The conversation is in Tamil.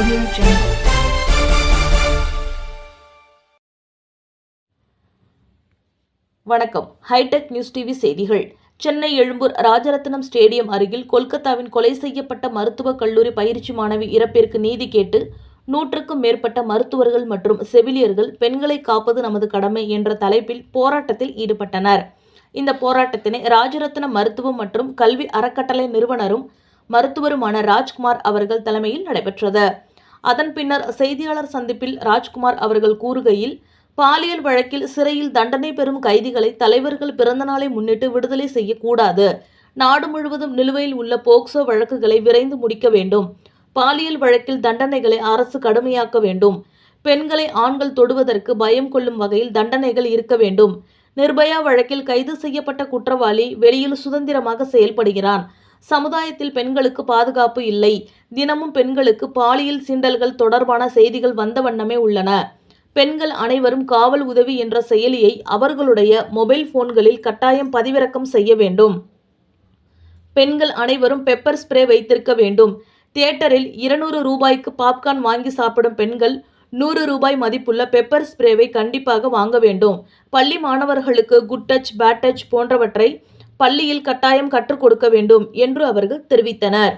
Audio Jungle. வணக்கம் ஹைடெக் நியூஸ் டிவி செய்திகள். சென்னை எழும்பூர் ராஜரத்னம் ஸ்டேடியம் அருகில் கொல்கத்தாவின் கொலை செய்யப்பட்ட மருத்துவக் கல்லூரி பயிற்சி மாணவி இறப்பிற்கு நீதி கேட்டு நூற்றுக்கும் மேற்பட்ட மருத்துவர்கள் மற்றும் செவிலியர்கள் பெண்களை காப்பது நமது கடமை என்ற தலைப்பில் போராட்டத்தில் ஈடுபட்டனர். இந்த போராட்டத்தினை ராஜரத்னம் மருத்துவம் மற்றும் கல்வி அறக்கட்டளை நிறுவனரும் மருத்துவருமான ராஜ்குமார் அவர்கள் தலைமையில் நடைபெற்றது. அதன் பின்னர் செய்தியாளர் சந்திப்பில் ராஜ்குமார் அவர்கள் கூறுகையில் பாலியல் வழக்கில் சிறையில் தண்டனை பெறும் கைதிகளை தலைவர்கள் பிறந்தநாளை முன்னிட்டு விடுதலை செய்யக்கூடாது. நாடு முழுவதும் நிலுவையில் உள்ள போக்சோ வழக்குகளை விரைந்து முடிக்க வேண்டும். பாலியல் வழக்கில் தண்டனைகளை அரசு கடுமையாக்க வேண்டும். பெண்களை ஆண்கள் தொடுவதற்கு பயம் கொள்ளும் வகையில் தண்டனைகள் இருக்க வேண்டும். நிர்பயா வழக்கில் கைது செய்யப்பட்ட குற்றவாளி வெளியில் சுதந்திரமாக செயல்படுகிறான். சமுதாயத்தில் பெண்களுக்கு பாதுகாப்பு இல்லை. தினமும் பெண்களுக்கு பாலியல் சீண்டல்கள் தொடர்பான செய்திகள் வந்த வண்ணமே உள்ளன. பெண்கள் அனைவரும் காவல் உதவி என்ற செயலியை அவர்களுடைய மொபைல் போன்களில் கட்டாயம் பதிவிறக்கம் செய்ய வேண்டும். பெண்கள் அனைவரும் பெப்பர் ஸ்ப்ரே வைத்திருக்க வேண்டும். தியேட்டரில் இருநூறு ரூபாய்க்கு பாப்கார்ன் வாங்கி சாப்பிடும் பெண்கள் நூறு ரூபாய் மதிப்புள்ள பெப்பர் ஸ்ப்ரேவை கண்டிப்பாக வாங்க வேண்டும். பள்ளி மாணவர்களுக்கு குட் டச் பேட் டச் போன்றவற்றை பள்ளியில் கட்டாயம் கற்றுக் கொடுக்க வேண்டும் என்று அவர்கள் தெரிவித்தனர்.